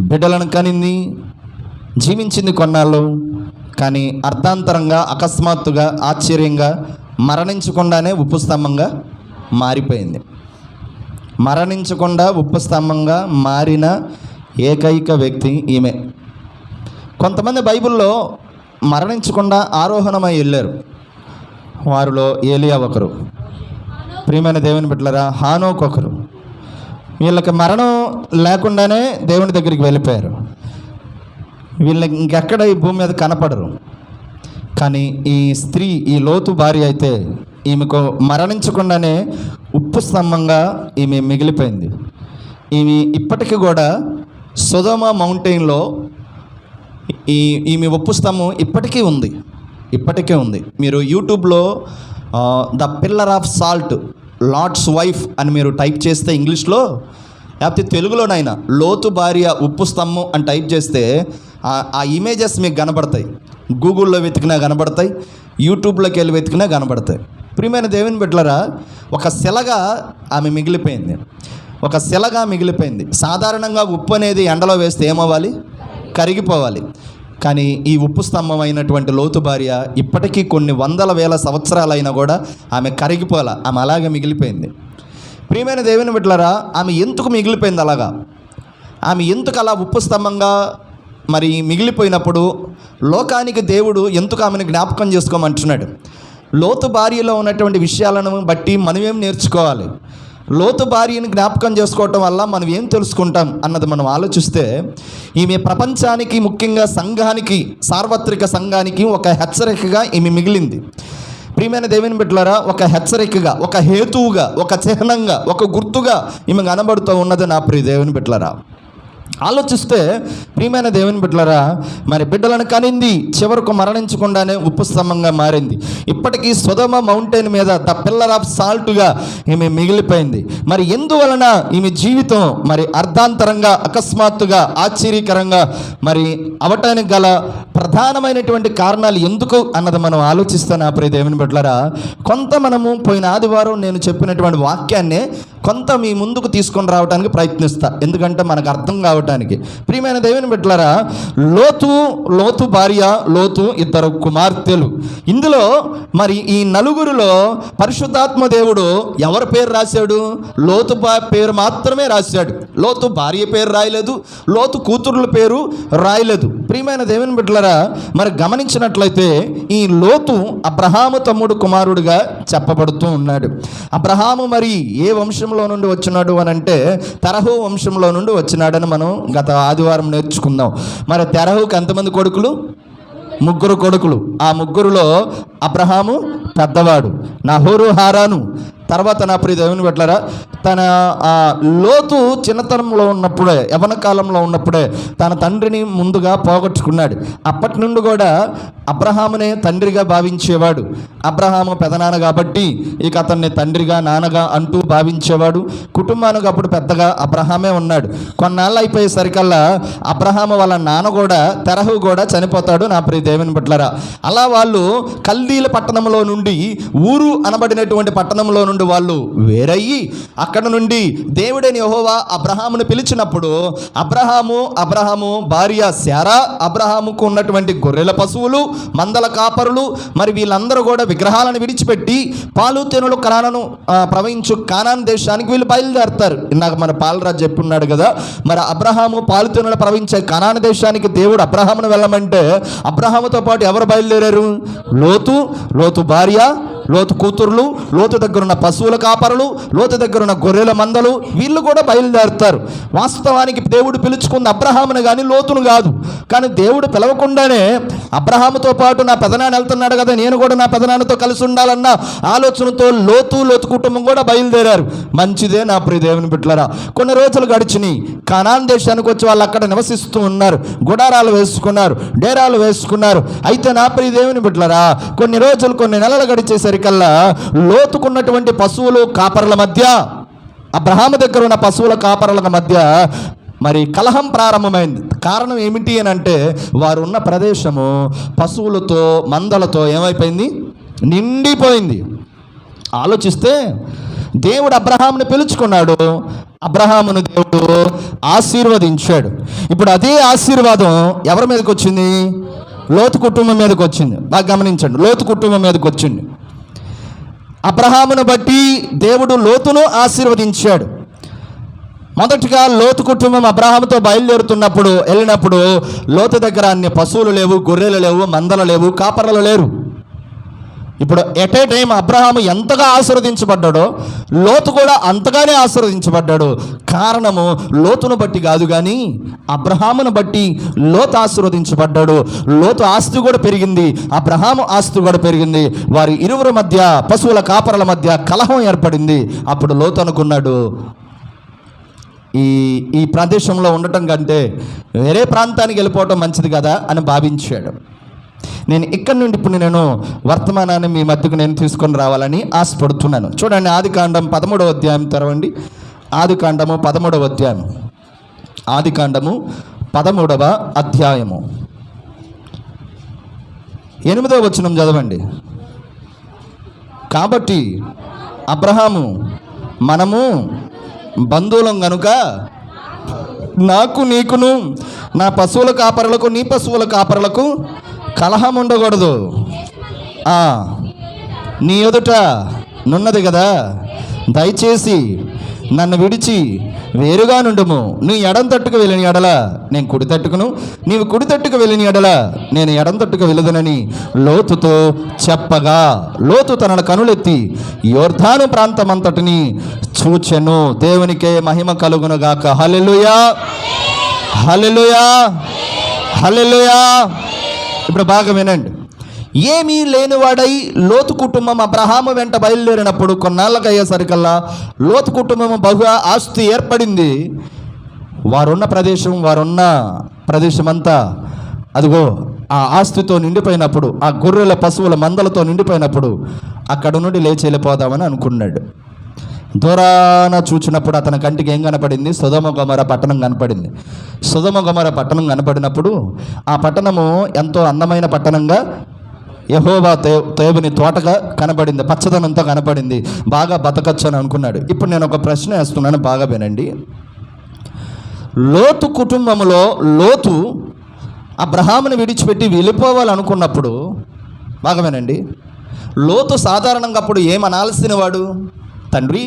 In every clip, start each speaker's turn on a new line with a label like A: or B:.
A: బిడ్డలను కనింది జీవించింది కొన్నాళ్ళు కానీ అర్థాంతరంగా అకస్మాత్తుగా ఆశ్చర్యంగా మరణించకుండానే ఉప్పు స్తంభంగా మారిపోయింది. మరణించకుండా ఉప్పు స్తంభంగా మారిన ఏకైక వ్యక్తి ఈమె. కొంతమంది బైబిల్లో మరణించకుండా ఆరోహణమై వెళ్ళారు. వారిలో ఏలియా ఒకరు. ప్రియమైన దేవుని బిడ్డలరా హానోక్ ఒకరు. వీళ్ళకి మరణం లేకుండానే దేవుని దగ్గరికి వెళ్ళిపోయారు. వీళ్ళకి ఇంకెక్కడ ఈ భూమి మీద కనపడరు. కానీ ఈ స్త్రీ ఈ లోతు భార్య అయితే ఈమెకు మరణించకుండానే ఉప్పు స్తంభంగా ఈమె మిగిలిపోయింది. ఈమె ఇప్పటికీ కూడా సుధమ మౌంటైన్లో ఈ ఈమె ఉప్పు స్తంభం ఇప్పటికీ ఉంది. ఇప్పటికే ఉంది. మీరు యూట్యూబ్లో the pillar of salt lord's wife అని మీరు టైప్ చేస్తే ఇంగ్లీష్లో లేకపోతే తెలుగులోనైనా లోతు భార్య ఉప్పు స్తంభం అని టైప్ చేస్తే ఆ- ఇమేజెస్ మీకు కనబడతాయి గూగుల్లో వెతికినా కనబడతాయి యూట్యూబ్లోకి వెళ్ళి వెతికినా కనబడతాయి ప్రియమైన దేవుని బిడ్డలరా ఒక శిలగా ఆమె మిగిలిపోయింది. ఒక శిలగా మిగిలిపోయింది. సాధారణంగా ఉప్పు అనేది ఎండలో వేస్తే ఏమవ్వాలి? కరిగిపోవాలి. కానీ ఈ ఉప్పు స్తంభం అయినటువంటి లోతు భార్య ఇప్పటికీ కొన్ని వందల వేల సంవత్సరాలైనా కూడా ఆమె కరిగిపోల ఆమె అలాగే మిగిలిపోయింది. ప్రియమైన దేవుని బిడ్డలరా ఆమె ఎందుకు మిగిలిపోయింది అలాగా? ఆమె ఎందుకు అలా ఉప్పు స్తంభంగా మరి మిగిలిపోయినప్పుడు లోకానికి దేవుడు ఎందుకు ఆమెను జ్ఞాపకం చేసుకోమంటున్నాడు? లోతు భార్యలో ఉన్నటువంటి విషయాలను బట్టి మనమేం నేర్చుకోవాలి? లోతు భార్యని జ్ఞాపకం చేసుకోవటం వల్ల మనం ఏం తెలుసుకుంటాం అన్నది మనం ఆలోచిస్తే ఈమె ప్రపంచానికి ముఖ్యంగా సంఘానికి సార్వత్రిక సంఘానికి ఒక హెచ్చరికగా ఈమె మిగిలింది. ప్రియమైన దేవుని బిడ్డలారా ఒక హెచ్చరికగా ఒక హేతువుగా ఒక చిహ్నంగా ఒక గుర్తుగా ఈమె కనబడుతూ ఉన్నది నా ప్రియ దేవుని బిడ్డలారా. ఆలోచిస్తే ప్రియమైన దేవుని బిడ్డలరా మరి బిడ్డలను కనింది చివరకు మరణించకుండానే ఉపస్తంభంగా మారింది. ఇప్పటికీ సుధమ మౌంటైన్ మీద ద పిల్లర్ ఆఫ్ సాల్ట్గా ఈమె మిగిలిపోయింది. మరి ఎందువలన ఈమె జీవితం మరి అర్ధాంతరంగా అకస్మాత్తుగా ఆశ్చర్యకరంగా మరి అవటానికి గల ప్రధానమైనటువంటి కారణాలు ఎందుకు అన్నది మనం ఆలోచిస్తాను నా ప్రియ దేవుని బిడ్డలరా? కొంత మనము పోయిన ఆదివారం నేను చెప్పినటువంటి వాక్యాన్ని కొంత మీ ముందుకు తీసుకొని రావడానికి ప్రయత్నిస్తా. ఎందుకంటే మనకు అర్థం కావటానికి. ప్రియమైన దేవుని బిడ్డలారా లోతు లోతు భార్య లోతు ఇద్దరు కుమార్తెలు. ఇందులో మరి ఈ నలుగురిలో పరిశుద్ధాత్మ దేవుడు ఎవరి పేరు రాశాడు? లోతు పేరు మాత్రమే రాశాడు. లోతు భార్య పేరు రాయలేదు. లోతు కూతురుల పేరు రాయలేదు. ప్రియమైన దేవుని బిడ్డలరా మరి గమనించినట్లయితే ఈ లోతు అబ్రహాము తమ్ముడు కుమారుడుగా చెప్పబడుతూ ఉన్నాడు. అబ్రహాము మరి ఏ వంశంలో నుండి వచ్చినాడు అని అంటే తెరహు వంశంలో నుండి వచ్చినాడని మనం గత ఆదివారం నేర్చుకుందాం. మరి తెరహుకి ఎంతమంది కొడుకులు? ముగ్గురు కొడుకులు. ఆ ముగ్గురులో అబ్రహాము పెద్దవాడు. నహోరు హారాను. తర్వాత నా ప్రియ దేవుని పెట్టారా తన ఆ లోతు చిన్నతనంలో ఉన్నప్పుడే యవన కాలంలో ఉన్నప్పుడే తన తండ్రిని ముందుగా పోగొట్టుకున్నాడు. అప్పటి నుండి కూడా అబ్రహామునే తండ్రిగా భావించేవాడు. అబ్రహాము పెదనాన్న కాబట్టి ఇక అతన్ని తండ్రిగా నాన్నగా అంటూ భావించేవాడు. కుటుంబానికి అప్పుడు పెద్దగా అబ్రహామే ఉన్నాడు. కొన్నాళ్ళు అయిపోయేసరికల్లా అబ్రహాము వాళ్ళ నాన్న కూడా తెరహు కూడా చనిపోతాడు నా ప్రియ దేవుని బిడ్డలారా. అలా వాళ్ళు కల్దీల పట్టణంలో నుండి ఊరు అనబడినటువంటి పట్టణంలో నుండి వాళ్ళు వేరయ్యి అక్కడ నుండి దేవుడని యహోవా అబ్రహామును పిలిచినప్పుడు అబ్రహాము అబ్రహాము భార్య శారా అబ్రహాముకు ఉన్నటువంటి గొర్రెల పశువులు మందల కాపరులు మరి వీళ్ళందరూ కూడా విగ్రహాలను విడిచిపెట్టి పాలు తెనులు కనాను ప్రవహించు కానాన్ దేశానికి వీళ్ళు బయలుదేరుతారు. ఇందాక మన పాలరాజు చెప్పున్నాడు కదా మరి అబ్రహాము పాలు తెనులు ప్రవహించే కానాన దేశానికి దేవుడు అబ్రహామును వెళ్ళమంటే అబ్రహాముతో పాటు ఎవరు బయలుదేరారు? లోతు లోతు భార్య లోతు కూతుర్లు లోతు దగ్గరున్న పశువుల కాపరులు లోతు దగ్గరున్న గొర్రెల మందలు వీళ్ళు కూడా బయలుదేరుతారు. వాస్తవానికి దేవుడు పిలుచుకుంది అబ్రహామును కానీ లోతును కాదు. కానీ దేవుడు పిలవకుండానే అబ్రహాముతో పాటు నా పెదనాన్న వెళ్తున్నాడు కదా నేను కూడా నా పెదనాన్నతో కలిసి ఉండాలన్న ఆలోచనతో లోతు లోతు కుటుంబం కూడా బయలుదేరారు. మంచిదే నా ప్రియ దేవుని బిడ్డలరా. కొన్ని రోజులు గడిచినాయి. కనాన్ దేశానికి వచ్చి వాళ్ళు అక్కడ నివసిస్తూ ఉన్నారు. గుడారాలు వేసుకున్నారు డేరాలు వేసుకున్నారు. అయితే నా ప్రియ దేవుని బిడ్డలరా కొన్ని రోజులు కొన్ని నెలలు దగ్గరికల్లా లోతుకున్నటువంటి పశువులు కాపర్ల మధ్య అబ్రహాము దగ్గర ఉన్న పశువుల కాపరుల మధ్య మరి కలహం ప్రారంభమైంది. కారణం ఏమిటి అని అంటే వారు ఉన్న ప్రదేశము పశువులతో మందలతో ఏమైపోయింది? నిండిపోయింది. ఆలోచిస్తే దేవుడు అబ్రహాముని పిలుచుకున్నాడు. అబ్రహామును దేవుడు ఆశీర్వదించాడు. ఇప్పుడు అదే ఆశీర్వాదం ఎవరి మీదకి వచ్చింది లోతు కుటుంబం మీదకి వచ్చింది బాగా గమనించండి. లోతు కుటుంబం మీదకి వచ్చింది అబ్రహామును బట్టి దేవుడు లోతును ఆశీర్వదించాడు. మొదటిగా లోతు కుటుంబం అబ్రహాంతో బయలుదేరుతున్నప్పుడు వెళ్ళినప్పుడు లోతు దగ్గర అన్ని పశువులు లేవు గొర్రెలు లేవు మందలు లేవు కాపరలు లేరు. ఇప్పుడు ఎట్ ఏ టైం అబ్రహాము ఎంతగా ఆశీర్వదించబడ్డాడో లోతు కూడా అంతగానే ఆశీర్వదించబడ్డాడు. కారణము లోతును బట్టి కాదు కానీ అబ్రహామును బట్టి లోతు ఆశీర్వదించబడ్డాడు. లోతు ఆస్తి కూడా పెరిగింది అబ్రహాము ఆస్తి కూడా పెరిగింది. వారి ఇరువురి మధ్య పశువుల కాపరల మధ్య కలహం ఏర్పడింది. అప్పుడు లోతు అనుకున్నాడు ఈ ఈ ప్రదేశంలో ఉండటం కంటే వేరే ప్రాంతానికి వెళ్ళిపోవటం మంచిది కదా అని భావించాడు. నేను ఇక్కడ నుండి ఇప్పుడు నేను వర్తమానాన్ని మీ మధ్యకు నేను తీసుకొని రావాలని ఆశపడుతున్నాను. చూడండి ఆది కాండం పదమూడవ అధ్యాయం తెరవండి. ఆది కాండము పదమూడవ అధ్యాయం. ఆది కాండము పదమూడవ అధ్యాయము. ఎనిమిదవ వచనం చదవండి. కాబట్టి అబ్రహాము మనము బంధువులం గనుక నాకు నీకును నా పశువుల కాపరులకు నీ పశువుల కాపరులకు కలహం ఉండకూడదు. నీ ఎదుట నున్నది కదా. దయచేసి నన్ను విడిచి వేరుగా నుండుము. నీ ఎడం తట్టుకు వెళ్ళిన ఎడల నేను కుడి తట్టుకును. నీవు కుడి తట్టుకు వెళ్ళిన ఎడల నేను ఎడం తట్టుకు వెళ్ళదునని లోతుతో చెప్పగా. లోతు తన కనులెత్తి యోర్ధాను ప్రాంతమంతటిని చూచెను. దేవునికే మహిమ కలుగునుగాక హలెలుయా హలెలుయా హలెలుయా ఇప్పుడు బాగా వినండి. ఏమీ లేనివాడై లోతు కుటుంబం అబ్రహాము వెంట బయలుదేరినప్పుడు కొన్నాళ్ళకి అయ్యేసరికల్లా లోతు కుటుంబం బహుగా ఆస్తి ఏర్పడింది. వారున్న ప్రదేశం వారున్న ప్రదేశం అంతా అదిగో ఆ ఆస్తితో నిండిపోయినప్పుడు ఆ గొర్రెల పశువుల మందలతో నిండిపోయినప్పుడు అక్కడ నుండి లేచి వెళ్ళిపోదామని అనుకున్నాడు. దూరాన చూచినప్పుడు అతని కంటికి ఏం కనపడింది? సుధమ గమర పట్టణం కనపడింది. సుధమ గమర పట్టణం కనపడినప్పుడు ఆ పట్టణము ఎంతో అందమైన పట్టణంగా యహోవా తే తేబుని తోటగా కనపడింది. పచ్చదనంతో కనపడింది. బాగా బతకచ్చు అని అనుకున్నాడు. ఇప్పుడు నేను ఒక ప్రశ్న వేస్తున్నాను. బాగా వినండి. లోతు కుటుంబంలో లోతు అబ్రహాముని విడిచిపెట్టి వెళ్ళిపోవాలనుకున్నప్పుడు బాగా వినండి. లోతు సాధారణంగా అప్పుడు ఏమనాల్సిన వాడు తండ్రి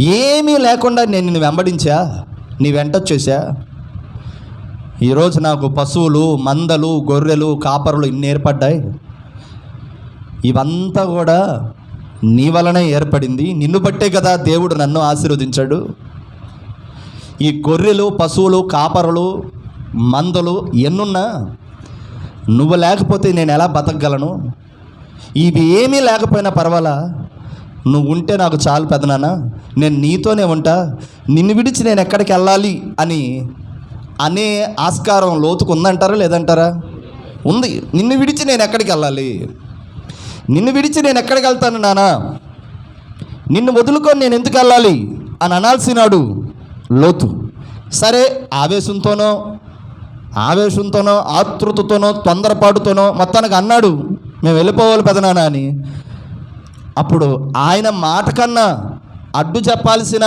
A: ఏమీ లేకుండా నేను నిన్ను వెంబడించా? నీ వెంట వచ్చేసా? ఈరోజు నాకు పశువులు మందలు గొర్రెలు కాపరులు ఇన్ని ఏర్పడ్డాయి. ఇవంతా కూడా నీ వలనే ఏర్పడింది. నిన్ను బట్టే కదా దేవుడు నన్ను ఆశీర్వదించాడు. ఈ గొర్రెలు పశువులు కాపరులు మందలు ఎన్నున్నా నువ్వు లేకపోతే నేను ఎలా బతకగలను? ఇవి ఏమీ లేకపోయినా పర్వాలా? నువ్వు ఉంటే నాకు చాలు పెదనాన్న నేను నీతోనే ఉంటా. నిన్ను విడిచి నేను ఎక్కడికి వెళ్ళాలి అని అనే ఆస్కారం లోతుకు ఉందంటారా లేదంటారా? ఉంది. నిన్ను విడిచి నేను ఎక్కడికి వెళ్ళాలి? నిన్ను విడిచి నేను ఎక్కడికి వెళ్తాను నానా నిన్ను వదులుకొని నేను ఎందుకు వెళ్ళాలి అని అనాల్సినాడు లోతు. సరే ఆవేశంతోనో ఆవేశంతోనో ఆతృతతోనో తొందరపాటుతోనో మొత్తానికి అన్నాడు మేము వెళ్ళిపోవాలి పెదనానా అని. అప్పుడు ఆయన మాట కన్నా అడ్డు చెప్పాల్సిన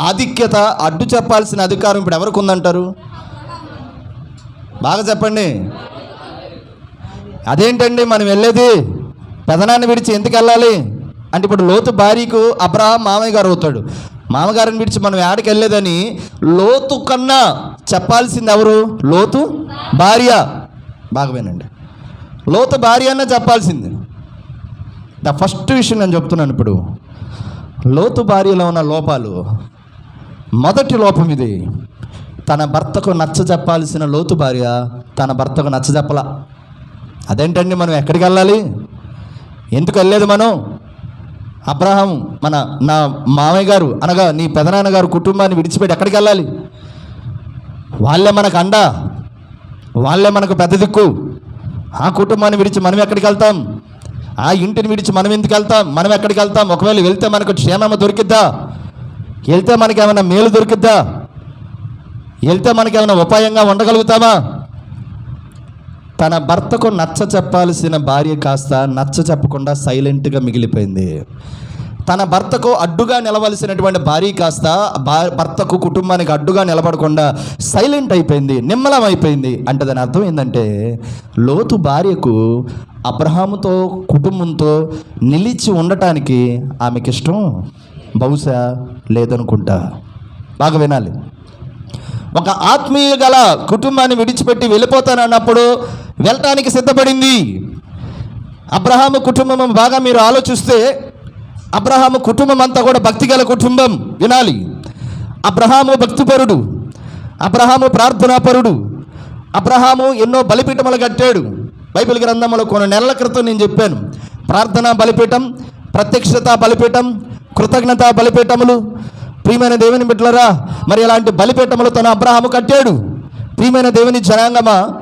A: ఆధిక్యత అడ్డు చెప్పాల్సిన అధికారం ఇప్పుడు ఎవరికి ఉందంటారు? బాగా చెప్పండి. అదేంటండి మనం వెళ్ళేది? పెదనాన్ని విడిచి ఎందుకు వెళ్ళాలి? అంటే ఇప్పుడు లోతు భార్యకు అబ్రహాం మామయ్య గారు అవుతాడు. మామగారిని విడిచి మనం ఏడకి వెళ్ళేదని లోతు కన్నా చెప్పాల్సింది ఎవరు? లోతు భార్య. బాగా వినండి. లోతు భార్య అన్న చెప్పాల్సింది. ద ఫస్ట్ విషయం నేను చెప్తున్నాను ఇప్పుడు. లోతు భార్యలో ఉన్న లోపాలు. మొదటి లోపం ఇది. తన భర్తకు నచ్చ చెప్పాల్సిన లోతు భార్య తన భర్తకు నచ్చ చెప్పలా. అదేంటండి మనం ఎక్కడికి వెళ్ళాలి? ఎందుకు వెళ్ళలేదు మనం? అబ్రహం మన నా మామయ్య గారు అనగా నీ పెదనాన్న గారు కుటుంబాన్ని విడిచిపెట్టి ఎక్కడికి వెళ్ళాలి? వాళ్ళే మనకు అండ. వాళ్ళే మనకు పెద్ద దిక్కు. ఆ కుటుంబాన్ని విడిచి మనం ఎక్కడికి వెళ్తాం? ఆ ఇంటిని విడిచి మనం ఎందుకు వెళ్తాం? మనం ఎక్కడికి వెళ్తాం? ఒకవేళ వెళ్తే మనకు క్షేమం దొరికిద్దా? వెళ్తే మనకి ఏమైనా మేలు దొరికిద్దా? వెళ్తే మనకి ఏమైనా ఉపాయంగా ఉండగలుగుతామా? తన భర్తకు నచ్చ చెప్పాల్సిన భార్య కాస్త నచ్చ చెప్పకుండా సైలెంట్గా మిగిలిపోయింది. తన భర్తకు అడ్డుగా నిలవలసినటువంటి భార్య కాస్త భర్తకు కుటుంబానికి అడ్డుగా నిలబడకుండా సైలెంట్ అయిపోయింది నిమ్మలం అయిపోయింది అంటే దాని అర్థం ఏంటంటే లోతు భార్యకు అబ్రహాముతో కుటుంబంతో నిలిచి ఉండటానికి ఆమెకి ఇష్టం బహుశా లేదనుకుంటా. బాగా వినాలి. ఒక ఆత్మీయ గల కుటుంబాన్ని విడిచిపెట్టి వెళ్ళిపోతానన్నప్పుడు వెళ్ళటానికి సిద్ధపడింది. అబ్రహాము కుటుంబం బాగా మీరు ఆలోచిస్తే అబ్రహాం కుటుంబం అంతా కూడా భక్తిగల కుటుంబం. వినాలి. అబ్రహాము భక్తిపరుడు. అబ్రహాము ప్రార్థనాపరుడు. అబ్రహాము ఎన్నో బలిపీఠములు కట్టాడు. బైబిల్ గ్రంథంలో కొన్ని నెలల క్రితం నేను చెప్పాను. ప్రార్థనా బలిపీఠం ప్రత్యక్షత బలిపీఠం కృతజ్ఞత బలిపీఠములు. ప్రియమైన దేవుని బిడ్డలరా మరి అలాంటి బలిపీఠములు తన అబ్రహాము కట్టాడు. ప్రియమైన దేవుని జనాంగమా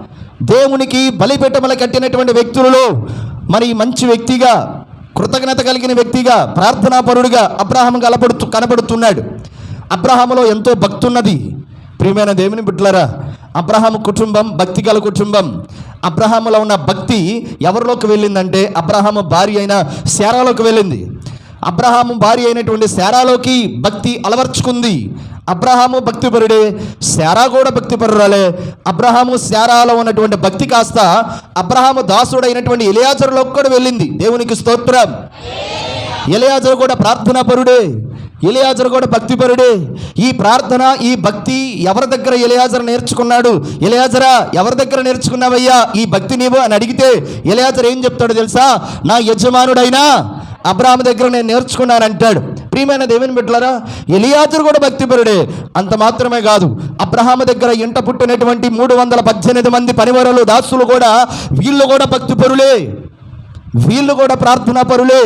A: దేవునికి బలిపీఠములు కట్టినటువంటి వ్యక్తులలో మరి మంచి వ్యక్తిగా కృతజ్ఞత కలిగిన వ్యక్తిగా ప్రార్థనాపరుడిగా అబ్రాహం కలపడుతూ కనబడుతున్నాడు అబ్రహాములో ఎంతో భక్తున్నది. ప్రియమైన దేవుని బిడ్డలారా అబ్రహాం కుటుంబం భక్తి గల కుటుంబం. అబ్రహాములో ఉన్న భక్తి ఎవరిలోకి వెళ్ళిందంటే అబ్రహాము భార్య అయిన శారాలోకి వెళ్ళింది. అబ్రహాము భార్య అయినటువంటి శారాలోకి భక్తి అలవర్చుకుంది. అబ్రహాము భక్తిపరుడే శారా కూడా భక్తిపరురాలే. అబ్రహాము శారాలో ఉన్నటువంటి భక్తి కాస్త అబ్రహాము దాసుడైనటువంటి ఎలియాజరులోకి కూడా వెళ్ళింది. దేవునికి స్తోత్రం. ఎలియాజరు కూడా ప్రార్థన పరుడే. ఎలియాజరు కూడా భక్తిపరుడే. ఈ ప్రార్థన ఈ భక్తి ఎవరి దగ్గర ఎలియాజరు నేర్చుకున్నాడు? ఎలియాజరా ఎవరి దగ్గర నేర్చుకున్నావయ్యా? ఈ భక్తి నీవు అని అడిగితే ఎలియాజరు ఏం చెప్తాడో తెలుసా? నా యజమానుడైనా అబ్రాహం దగ్గర నేను నేర్చుకున్నాను అంటాడు ప్రియమైన దేవుని బిడ్డలారా ఎలియాజరు కూడా భక్తిపరుడే. అంత మాత్రమే కాదు అబ్రహాము దగ్గర ఇంట పుట్టినటువంటి మూడు వందల పద్దెనిమిది మంది పనివరలు దాసులు కూడా వీళ్ళు కూడా భక్తిపరులే. వీళ్ళు కూడా ప్రార్థనా పరులే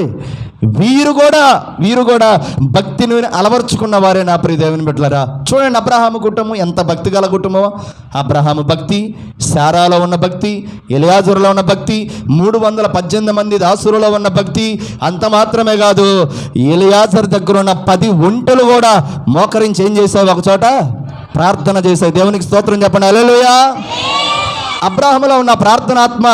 A: వీరు కూడా వీరు కూడా భక్తిని అలవర్చుకున్న వారే నా ప్రియ దేవుని బిడ్డలారా. చూడండి అబ్రహాము కుటుంబం ఎంత భక్తి గల కుటుంబం అబ్రహాము భక్తి శారాలో ఉన్న భక్తి ఎలియాజురులో ఉన్న భక్తి మూడు వందల పద్దెనిమిది మంది దాసురులో ఉన్న భక్తి అంత మాత్రమే కాదు. ఎలియాజర్ దగ్గర ఉన్న పది ఒంటలు కూడా మోకరించి ఏం చేసావు ఒక చోట? ప్రార్థన చేసావు దేవునికి స్తోత్రం చెప్పండి. అలెలుయా అబ్రాహములో ఉన్న ప్రార్థనాత్మ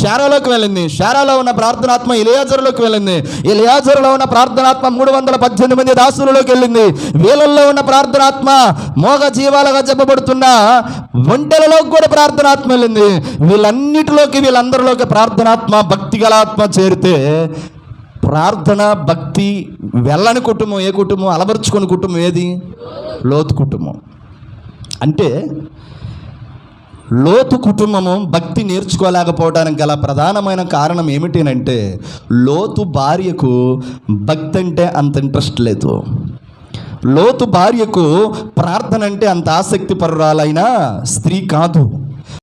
A: షారాలోకి వెళ్ళింది. షారాలో ఉన్న ప్రార్థనాత్మ ఇలియాజరులోకి వెళ్ళింది. ఇలియాజరులో ఉన్న ప్రార్థనాత్మ మూడు వందల పద్దెనిమిది మంది దాసులలోకి వెళ్ళింది. వీళ్ళల్లో ఉన్న ప్రార్థనాత్మ మోగ జీవాలుగా చెప్పబడుతున్న ఒంటెలలోకి కూడా ప్రార్థనాత్మ వెళ్ళింది. వీళ్ళన్నిటిలోకి వీళ్ళందరిలోకి ప్రార్థనాత్మ భక్తి గల చేరితే ప్రార్థన భక్తి వెళ్ళని కుటుంబం ఏ కుటుంబం? అలవరుచుకుని కుటుంబం ఏది? లోతు కుటుంబం. అంటే లోతు కుటుంబము భక్తి నేర్చుకోలేకపోవడానికి గల ప్రధానమైన కారణం ఏమిటినంటే లోతు భార్యకు భక్తి అంటే అంత ఇంట్రెస్ట్ లేదు. లోతు భార్యకు ప్రార్థన అంటే అంత ఆసక్తి పరురాలైన స్త్రీ కాదు.